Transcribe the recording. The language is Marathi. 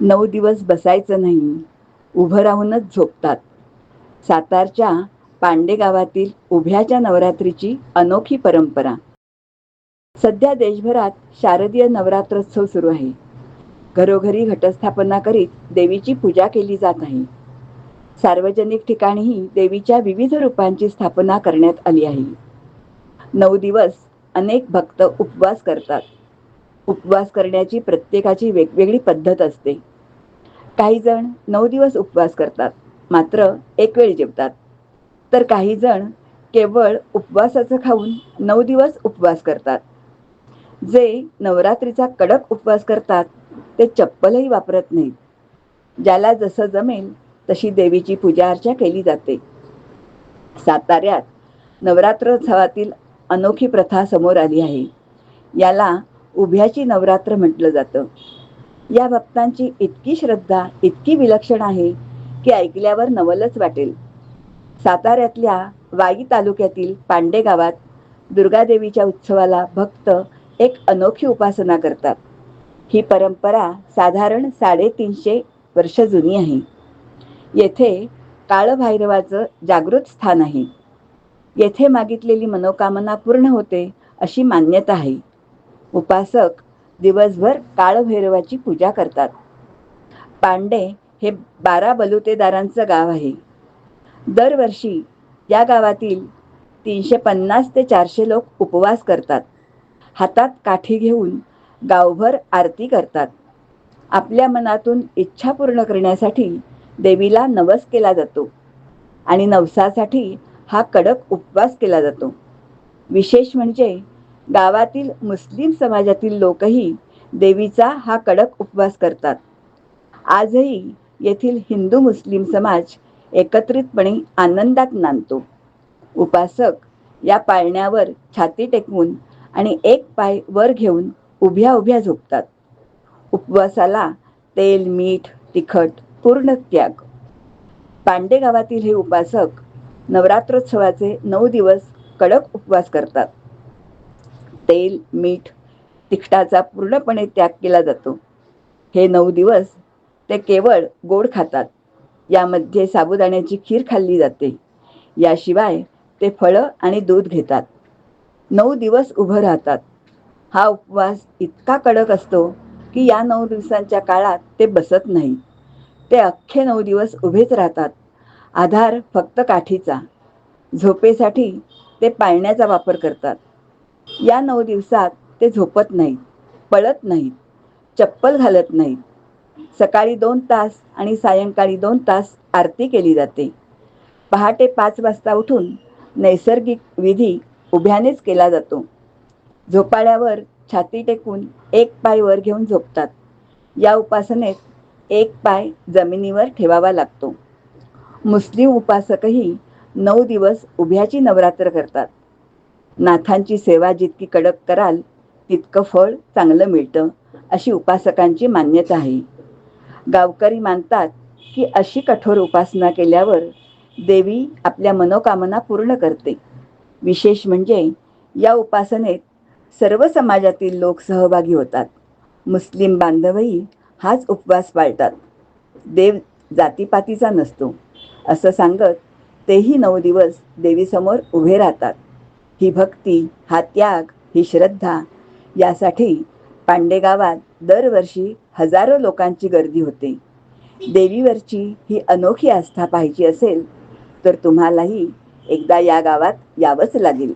नऊ दिवस बसायचं नाही. उभं राहूनच झोपतात. सातारच्या पांडे गावातील उभ्याच्या नवरात्रीची अनोखी परंपरा. सध्या देशभरात शारदीय नवरात्रोत्सव सुरू आहे. घरोघरी घटस्थापना करीत देवीची पूजा केली जात आहे. सार्वजनिक ठिकाणीही देवीच्या विविध रूपांची स्थापना करण्यात आली आहे. नऊ दिवस अनेक भक्त उपवास करतात. उपवास करण्याची प्रत्येकाची वेगवेगळी पद्धत असते. काही जण नऊ दिवस उपवास करतात मात्र एक वेळ जेवतात. तर काही जण केवळ उपवासाचं खाऊन नऊ दिवस उपवास करतात. जे नवरात्रीचा कडक उपवास करतात ते चप्पलही वापरत नाहीत. ज्याला जसं जमेल तशी देवीची पूजा अर्चा केली जाते. साताऱ्यात नवरात्रोत्सवातील अनोखी प्रथा समोर आली आहे. याला उभ्याची नवरात्र म्हटलं जातं. या भक्तांची इतकी श्रद्धा इतकी विलक्षण आहे की ऐकल्यावर नवलच वाटेल. साताऱ्यातल्या वाई तालुक्यातील पांडे गावात दुर्गादेवीच्या उत्सवाला भक्त एक अनोखी उपासना करतात. ही परंपरा साधारण साडेतीनशे वर्ष जुनी आहे. येथे काळभैरवाचं जागृत स्थान आहे. येथे मागितलेली मनोकामना पूर्ण होते अशी मान्यता आहे. उपासक दिवसभर काळभैरवाची पूजा करतात. पांडे हे बारा बलुतेदारांचं गाव आहे. दरवर्षी या गावातील तीनशे पन्नास ते चारशे लोक उपवास करतात. हातात काठी घेऊन गावभर आरती करतात. आपल्या मनातून इच्छा पूर्ण करण्यासाठी देवीला नवस केला जातो आणि नवसासाठी हा कडक उपवास केला जातो. विशेष म्हणजे गावातील मुस्लिम समाजातील लोकही देवीचा हा कडक उपवास करतात. आजही येथील हिंदू मुस्लिम समाज एकत्रितपणे आनंदात नांदतो. उपासक या पाळण्यावर छाती टेकवून आणि एक पाय वर घेऊन उभ्या उभ्या झोपतात. उपवासाला तेल मीठ तिखट पूर्ण त्याग. पांडे गावातील हे उपासक नवरात्रोत्सवाचे नऊ दिवस कडक उपवास करतात. तेल मीठ तिखटाचा पूर्णपणे त्याग केला जातो. हे नऊ दिवस ते केवळ गोड खातात. यामध्ये साबुदाण्याची खीर खाल्ली जाते. याशिवाय ते फळं आणि दूध घेतात. नऊ दिवस उभं राहतात. हा उपवास इतका कडक असतो की या नऊ दिवसांच्या काळात ते बसत नाही. ते अख्खे नऊ दिवस उभेच राहतात. आधार फक्त काठीचा. झोपेसाठी ते पाळण्याचा वापर करतात. या नऊ दिवसात ते झोपत नाहीत पळत नाहीत चप्पल घालत नाहीत. सकाळी दोन तास आणि सायंकाळी दोन तास आरती केली जाते. पहाटे पाच वाजता उठून नैसर्गिक विधी उभ्यानेच केला जातो. झोपाळ्यावर छाती टेकून एक पाय वर घेऊन झोपतात. या उपासनेत एक पाय जमिनीवर ठेवावा लागतो. मुस्लिम उपासकही नऊ दिवस उभ्याची नवरात्र करतात. नाथांची सेवा जितकी कडक कराल तितकं फळ चांगलं मिळतं अशी उपासकांची मान्यता आहे. गावकरी मानतात की अशी कठोर उपासना केल्यावर देवी आपल्या मनोकामना पूर्ण करते. विशेष म्हणजे या उपासनेत सर्व समाजातील लोक सहभागी होतात. मुस्लिम बांधवही हाच उपवास पाळतात. देव जातीपातीचा नसतो. असं सांगत तेही नऊ दिवस देवीसमोर उभे राहतात. ही भक्ती हा त्याग ही श्रद्धा यासाठी पांडे गावात दरवर्षी हजारो लोकांची गर्दी होते. देवीवरची ही अनोखी आस्था पाहिजे असेल तर तुम्हालाही एकदा या गावात यावंच लागेल.